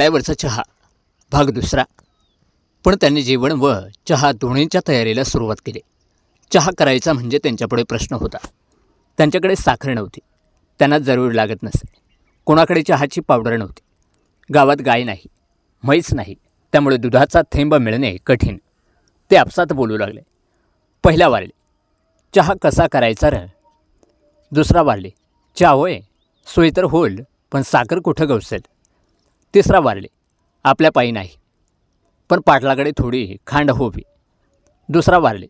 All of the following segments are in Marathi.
तळ्यावरचा चहा भाग दुसरा. पण त्यांनी जेवण व चहा दोन्हींच्या तयारीला सुरुवात केली. चहा करायचा म्हणजे त्यांच्यापुढे प्रश्न होता. त्यांच्याकडे साखर नव्हती. त्यांना जरूर लागत नसे. कोणाकडे चहाची पावडर नव्हती. गावात गाय नाही म्हैस नाही त्यामुळे दुधाचा थेंब मिळणे कठीण. ते आपसात बोलू लागले. पहिला वारले. चहा कसा करायचा र? दुसरा वारले. चहा होय सोय तर होईल पण साखर कुठं गवसेल? तिसरा वारले. आपल्या पायी नाही. पण पाटलाकडे थोडी खांड होवी दुसरा वारले.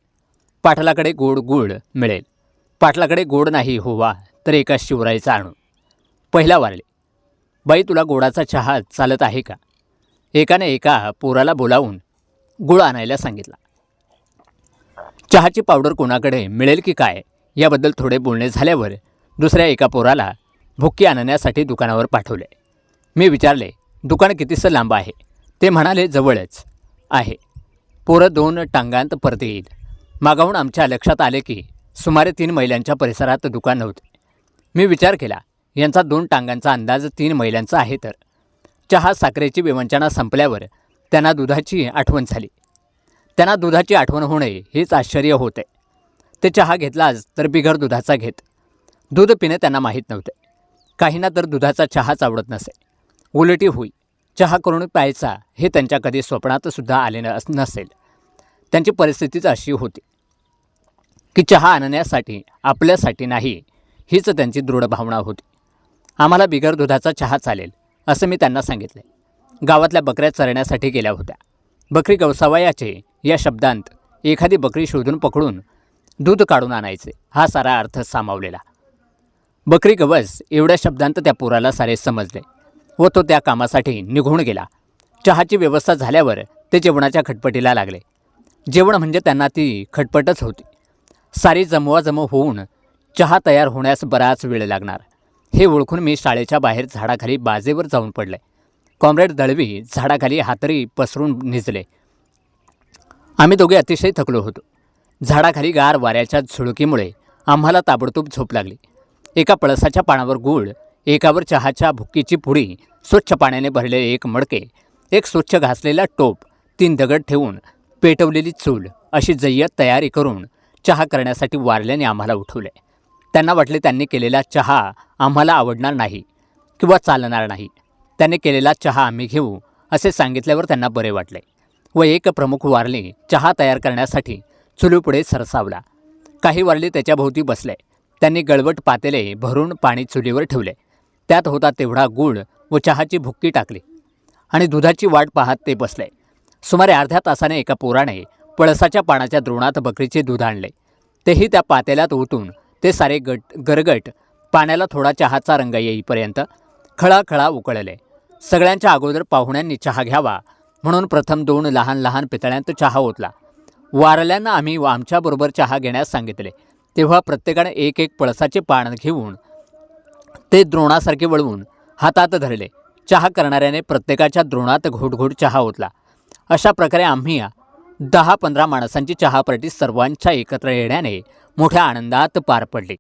पाटलाकडे गोड गुळ मिळेल. पाटलाकडे गोड नाही होवा तर एका शिवराईचा आणू. पहिला वारले. बाई तुला गोडाचा चहा चालत आहे का? एकाने एका पोराला बोलावून गुळ आणायला सांगितला. चहाची पावडर कोणाकडे मिळेल की काय? याबद्दल थोडे बोलणे झाल्यावर दुसऱ्या एका पोराला भुक्की आणण्यासाठी दुकानावर पाठवले. मी विचारले दुकान कितीसं लांब आहे? ते म्हणाले जवळच आहे. पोरं दोन टांगांत परत येईल. मागाहून आमच्या लक्षात आले की सुमारे तीन मैलांच्या परिसरात दुकान नव्हते मी विचार केला यांचा दोन टांगांचा अंदाज तीन मैलांचा आहे तर. चहा साखरेची विवंचना संपल्यावर त्यांना दुधाची आठवण झाली. त्यांना दुधाची आठवण होणे हेच आश्चर्य होते. ते चहा घेतलाच तर बिगर दुधाचा घेत. दूध पिणे त्यांना माहीत नव्हते. काहींना तर दुधाचा चहाच आवडत नसे. उलटी होई. चहा करून प्यायचा हे त्यांच्या कधी स्वप्नातसुद्धा आले नसेल. त्यांची परिस्थितीच अशी होती. की चहा आणण्यासाठी आपल्यासाठी नाही हीच त्यांची दृढ भावना होती. आम्हाला बिगर दुधाचा चहा चालेल असं मी त्यांना सांगितले. गावातल्या बकऱ्या चरण्यासाठी गेल्या होत्या. बकरी गवसावयाचे या शब्दांत एखादी बकरी शोधून पकडून दूध काढून आणायचे हा सारा अर्थ सामावलेला. बकरी गवस एवढ्या शब्दांत त्या पोराला सारे समजले. व तो त्या कामासाठी निघून गेला. चहाची व्यवस्था झाल्यावर ते जेवणाच्या खटपटीला लागले. जेवण म्हणजे त्यांना ती खटपटच होती. सारी जमवाजमव होऊन चहा तयार होण्यास बराच वेळ लागणार. हे ओळखून मी शाळेच्या बाहेर झाडाखाली बाजेवर जाऊन पडले. कॉम्रेड दळवी झाडाखाली हातरी पसरून निजले. आम्ही दोघे अतिशय थकलो होतो. झाडाखाली गार वाऱ्याच्या झुळकीमुळे आम्हाला ताबडतोब झोप लागली. एका पळसाच्या पानावर गूळ एकावर चहाच्या भुक्कीची पुडी स्वच्छ पाण्याने भरलेले एक मडके एक स्वच्छ घासलेला टोप तीन दगड ठेवून पेटवलेली चूल अशी जय्यत तयारी करून चहा करण्यासाठी वारल्याने आम्हाला उठवले. त्यांना वाटले त्यांनी केलेला चहा आम्हाला आवडणार नाही किंवा चालणार नाही. त्याने केलेला चहा आम्ही घेऊ असे सांगितल्यावर त्यांना बरे वाटले व एक प्रमुख वारली चहा तयार करण्यासाठी चुलीपुढे सरसावला. काही वारली त्याच्याभोवती बसले. त्यांनी गळवट पातेले भरून पाणी चुलीवर ठेवले. त्यात होता तेवढा गूळ व चहाची भुक्की टाकली आणि दुधाची वाट पाहत ते बसले. सुमारे अर्ध्या तासाने एका पोराने पळसाच्या पानाच्या द्रोणात बकरीचे दूध आणले. तेही त्या पातेल्यात ओतून ते सारे गट गरगट पाण्याला थोडा चहाचा रंग येईपर्यंत खळाखळा उकळले. सगळ्यांच्या अगोदर पाहुण्यांनी चहा घ्यावा म्हणून प्रथम दोन लहान लहान पितळ्यांत चहा ओतला. वारल्यांना आम्ही आमच्याबरोबर चहा घेण्यास सांगितले. तेव्हा प्रत्येकाने एक एक पळसाचे पान घेऊन ते द्रोणासारखे वळवून हातात धरले. चहा करणाऱ्याने प्रत्येकाच्या द्रोणात घोटघोट चहा ओतला. अशा प्रकारे आम्ही दहा पंधरा माणसांची चहा पार्टी सर्वांच्या एकत्र येण्याने मोठ्या आनंदात पार पडली.